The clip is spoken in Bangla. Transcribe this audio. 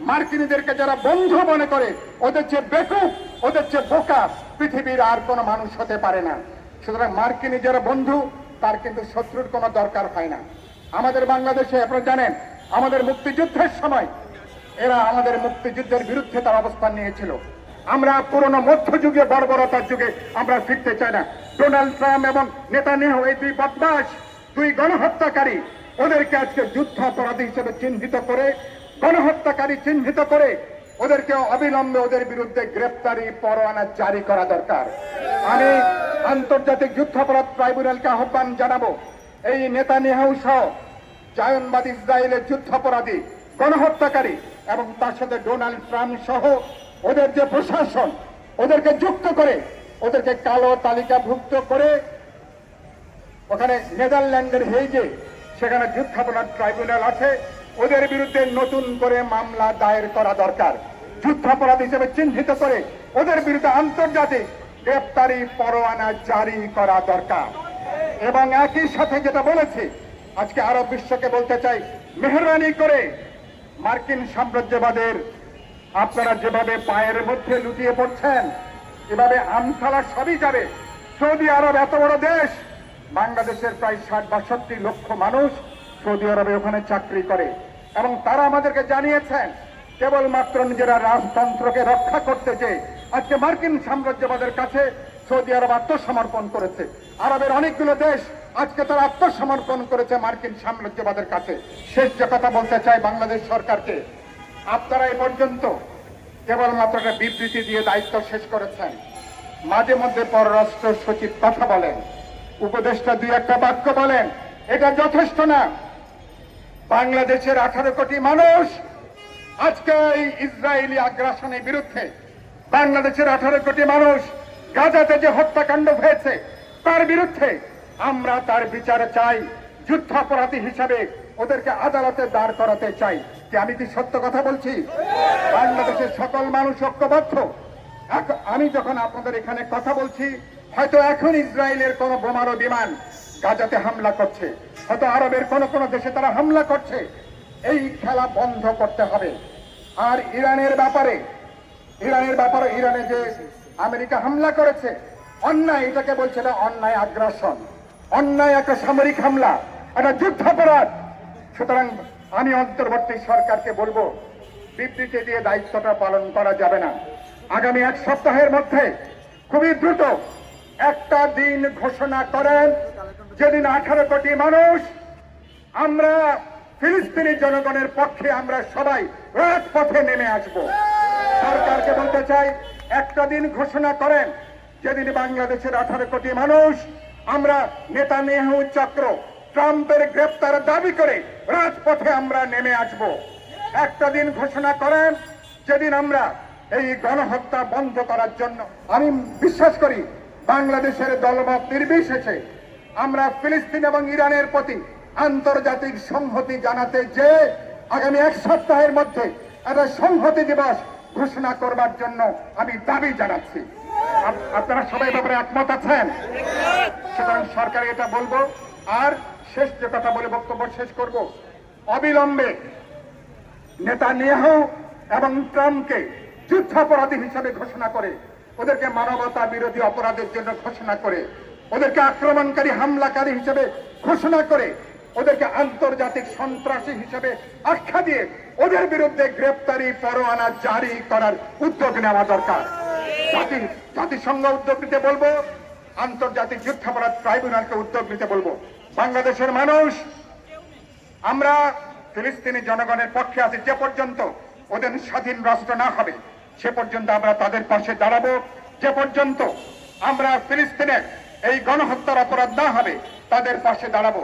মার্কিনীদেরকে যারা বন্ধু মনে করে, ওদের চেয়ে বেকুব, ওদের চেয়ে বোকা পৃথিবীর আর কোনো মানুষ হতে পারে না। সুতরাং মার্কিনী যারা বন্ধু, তার কিন্তু শত্রুর কোনো দরকার হয় না। আমাদের বাংলাদেশে আপনারা জানেন, আমাদের মুক্তিযুদ্ধের সময় এরা আমাদের মুক্তিযুদ্ধের বিরুদ্ধে তার অবস্থান নিয়েছিল। আমরা পুরনো মধ্যযুগে, বর্বরতার যুগে আমরা ফিরতে চাই না। ডোনাল্ড ট্রাম্প এবং নেতানিয়াহু এই দুই বদমাস দুই গণহত্যাকারী, ওদেরকে আজকে যুদ্ধাপরাধী হিসেবে চিহ্নিত করে গণহত্যাকারী চিহ্নিত করে ওদেরকে অবিলম্বে ওদের বিরুদ্ধে গ্রেপ্তারি পরোয়ানা জারি করা দরকার। আমি আন্তর্জাতিক যুদ্ধাপরাধ ট্রাইব্যুনালকে আহ্বান জানাব, এই নেতানিয়াহু সহ জায়নবাদ ইসরায়েলের যুদ্ধাপরাধী, গণহত্যাকারী এবং তার সাথে ডোনাল্ড ট্রাম্প সহ ওদের যে প্রশাসন, ওদেরকে যুক্ত করে, ওদেরকে কালো তালিকাভুক্ত করে, ওখানে নেদারল্যান্ডের হেইজে সেখানে যুদ্ধাপরাধ ট্রাইব্যুনাল আছে। ওদের বিরুদ্ধে নতুন করে মামলা দায়ের করা দরকার। যুদ্ধাপরাধ হিসেবে চিহ্নিত করে ওদের বিরুদ্ধে আন্তর্জাতিক গ্রেপ্তারি পরোয়ানা জারি করা দরকার। এবং একই সাথে যেটা বলেছি, আজকে আরব বিশ্বকে বলতে চাই, মেহরবানি করে মার্কিন সাম্রাজ্যবাদের আপনারা যেভাবে পায়ের মধ্যে লুটিয়ে পড়ছেন, এভাবে আমসালা সবই যাবে। সৌদি আরব এত বড় দেশ, বাংলাদেশের প্রায় ষাট বাষট্টি লক্ষ মানুষ সৌদি আরবে ওখানে চাকরি করে। এবং তারা আমাদেরকে জানিয়েছেন, কেবলমাত্র নিজেরা রাজতন্ত্রকে রক্ষা করতে যে আজকে মার্কিন সাম্রাজ্যবাদের কাছে সৌদি আরব আত্মসমর্পণ করেছে। আরবের অনেকগুলো দেশ আজকে তারা আত্মসমর্পণ করেছে মার্কিন সাম্রাজ্যবাদের কাছে। শেষ যে কথা বলতে চাই বাংলাদেশ সরকারকে, আপনারা এ পর্যন্ত কেবলমাত্র একটা বিবৃতি দিয়ে দায়িত্ব শেষ করেছেন। মাঝে মধ্যে পররাষ্ট্র সচিব কথা বলেন, উপদেষ্টা দুই একটা বাক্য বলেন, এটা যথেষ্ট না। বাংলাদেশের আঠারো কোটি মানুষ আজকে এই ইসরায়েলি আগ্রাসনের বিরুদ্ধে বাংলাদেশের আঠারো কোটি মানুষ গাজাতে যে হত্যাকাণ্ড হয়েছে, তার বিরুদ্ধে আমরা তার বিচার চাই, যুদ্ধাপরাধী হিসাবে ওদেরকে আদালতে দাঁড় করাতে চাই। যে আমি কি সত্য কথা বলছি? বাংলাদেশের সকল মানুষ ঐক্যবদ্ধ? আমি যখন আপনাদের এখানে কথা বলছি, হয়তো এখন ইসরায়েলের কোন বোমারো বিমান গাজাতে হামলা করছে। হয়তো আরবের কোন কোন দেশে তারা হামলা করছে। এই খেলা বন্ধ করতে হবে। আর ইরানের ব্যাপারে ইরানের ব্যাপারে ইরানে যে আমেরিকা হামলা করেছে, অন্যায় এটাকে বলছে না অন্যায় আগ্রাসন। অন্যায় একটা সামরিক হামলা, একটা যুদ্ধাপরাধ। সুতরাং আমি অন্তর্বর্তী সরকারকে বলব, বিবৃতি দিয়ে দায়িত্বটা পালন করা যাবে না। আগামী এক সপ্তাহের মধ্যে খুবই দ্রুত একটা দিন ঘোষণা করেন যেদিন আঠারো কোটি মানুষ, আমরা ফিলিস্তিনি জনগণের পক্ষে আমরা সবাই রাজপথে নেমে আসব। সরকারকে বলতে চাই, একটা দিন ঘোষণা করেন, যেদিন বাংলাদেশের আঠারো কোটি মানুষ, আমরা নেতা নেহু চক্র, ট্রাম্পের গ্রেপ্তার দাবি করে রাজপথে আমরা নেমে আসব। একটা দিন ঘোষণা করেন, যেদিন আমরা এই গণহত্যা বন্ধ করার জন্য, আমি বিশ্বাস করি, বাংলাদেশের দলমত নির্বিশেষে আমরা ফিলিস্তিন এবং ইরানের প্রতি আন্তর্জাতিক সংহতি জানাতে যে আগামী এক সপ্তাহের মধ্যে একটা সংহতি দিবস ঘোষণা করবার জন্য আমি দাবি জানাচ্ছি। আপনারা সবাই ব্যাপারে একমত আছেন? সুতরাং সরকার এটা বলব। আর শেষ যে কথা বলে বক্তব্য শেষ করব। অবিলম্বে নেতা নেহু এবং ট্রাম্পকে যুদ্ধাপরাধী হিসাবে ঘোষণা করে, ওদেরকে মানবতা বিরোধী অপরাধের জন্য ঘোষণা করে ওদেরকে আক্রমণকারী হামলাকারী হিসেবে ঘোষণা করে ওদেরকে আন্তর্জাতিক সন্ত্রাসী হিসেবে আখ্যা দিয়ে ওদের বিরুদ্ধে গ্রেপ্তারি, পরোয়ানা জারি করার উদ্যোগ নেওয়া দরকার। জাতি জাতিসংঘ উদ্যোগ নিতে বলব, আন্তর্জাতিক যুদ্ধাপরাধ ট্রাইব্যুনালকে উদ্যোগ নিতে বলব। বাংলাদেশের মানুষ, আমরা ফিলিস্তিনি জনগণের পক্ষে আছি, যে পর্যন্ত ওদের স্বাধীন রাষ্ট্র না হবে, সে পর্যন্ত আমরা তাদের পাশে দাঁড়াবো। যে পর্যন্ত আমরা ফিলিস্তিনের এই গণহত্যার অপরাধ না হবে তাদের পাশে দাঁড়াবো।